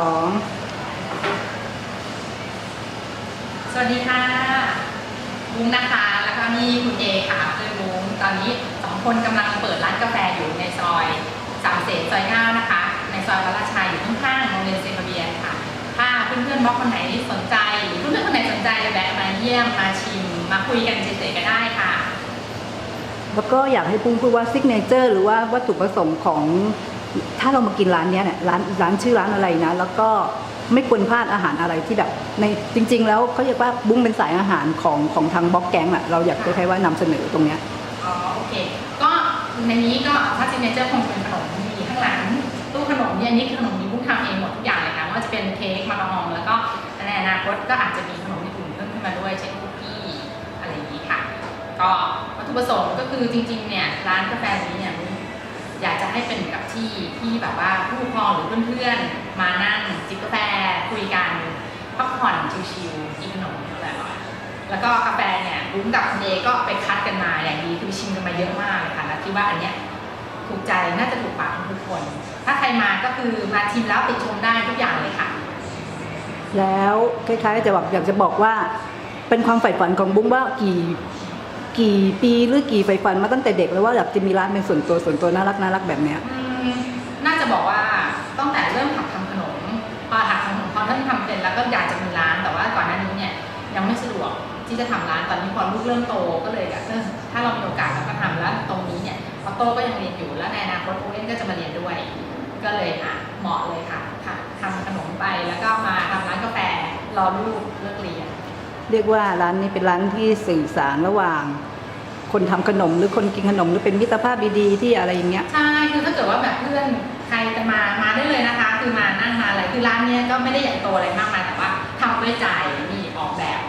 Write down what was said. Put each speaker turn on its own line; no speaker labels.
สอง
สวัสดีค่ะบุ้งนะคะ แล้วก็นี่คุณเอค่ะเพื่อนบุ้งตอนนี้สองคนกำลังเปิดร้านกาแฟอยู่ในซอยสามเสนซอยเก้านะคะ ในซอยวัดราชาอยู่ข้างๆโรงเรียนเซนเบียนค่ะ ถ้าเพื่อนๆบล็อกคนไหนสนใจหรือเพื่อนๆคนไหนสนใจแวะมาเยี่ยมมาชิม มาคุยกันเฉยๆก็ได้ค่ะ
แล้วก็อยากให้ปุ้งพูดว่าซิกเนเจอร์หรือว่าวัตถุประสงค์ของ ถ้าเรามากินร้านเนี้ยเนี่ยร้านร้านชื่อร้านอะไรนะ แล้วก็ไม่ควรพลาดอาหารอะไรที่แบบในจริง ๆ แล้วเขาเรียกว่าบุ้งเป็นสายอาหารของของทางบล็อกแกงอะเราอยากจะใช้ว่านำเสนอตรงเนี้ย
อ๋อโอเค ก็ในนี้ก็ถ้าซิเนเจอร์คงจะเป็นขนมมีข้างหลังตู้ขนมเนี่ยอันนี่คือขนมนี้บุ้งทำเองหมดทุกอย่างเลยค่ะไม่ว่าจะเป็นเค้กมาการองแล้วก็ในอนาคตก็อาจจะมีขนมอื่นเพิ่มขึ้นมาด้วยเช่นคุกกี้อะไรอย่างนี้ค่ะ ก็วัตถุประสงค์ก็คือจริงๆเนี่ยร้านกาแฟนี้เนี่ย ให้เป็นกับที่ที่แบบว่าผู้ปกครองหรือเพื่อนๆ มานั่งจิบกาแฟคุยกันพักผ่อนชิลๆกินขนมอร่อยๆแล้วก็กาแฟเนี่ยบุ้งกับคุณเอก็ไปคัดกันมาอย่างดีคือไปชิมกันมาเยอะมากเลยค่ะแล้วคิดว่าอันเนี้ยถูกใจน่าจะถูกปากทุกคน ถ้าใครมาก็คือมาชิมแล้วติชมได้ทุกอย่างเลยค่ะ
แล้วคล้ายๆจะแบบอยากจะบอกว่าเป็นความใฝ่ฝันของบุ้งว่ากี่ กี่ปีหรือกี่ใฝ่ฝันมาตั้งแต่เด็กแล้วว่าอยากจะมีร้านเป็นส่วนตัวส่วนตัวน่ารักน่ารักแบบเนี้ย
อืมน่าจะบอกว่าตั้งแต่เริ่มหัดทำขนมพอหัดทำขนมพอเริ่มทำเป็นแล้วก็อยากจะมีร้านแต่ว่าก่อนหน้านี้เนี่ยยังไม่สะดวกที่จะทำร้านตอนนี้พอลูกเริ่มโตก็เลยแบบเออถ้าเรามีโอกาสเราก็ทำแล้วตรงนี้เนี่ยพอโตก็ยังเรียนอยู่แล้วในอนาคตโอเล่นก็จะมาเรียนด้วย ก็เลยอะเหมาะเลยค่ะทำทำขนมไปแล้วก็มาทำร้านกาแฟรอลูกเลิกเรียน
เรียกว่าร้านนี้เป็นร้านที่สื่อสารระหว่าง คนทำขนมหรือคนกินขนมหรือเป็นมิตรภาพดีๆที่อะไรอย่างเงี้ย
ใช่คือถ้าเกิดว่าแบบเพื่อนใครจะมามาได้เลยนะคะ คือมานั่งมาอะไรคือร้านเนี้ยก็ไม่ได้ใหญ่โตอะไรมากมายแต่ว่าทำด้วยใจมีออกแบบ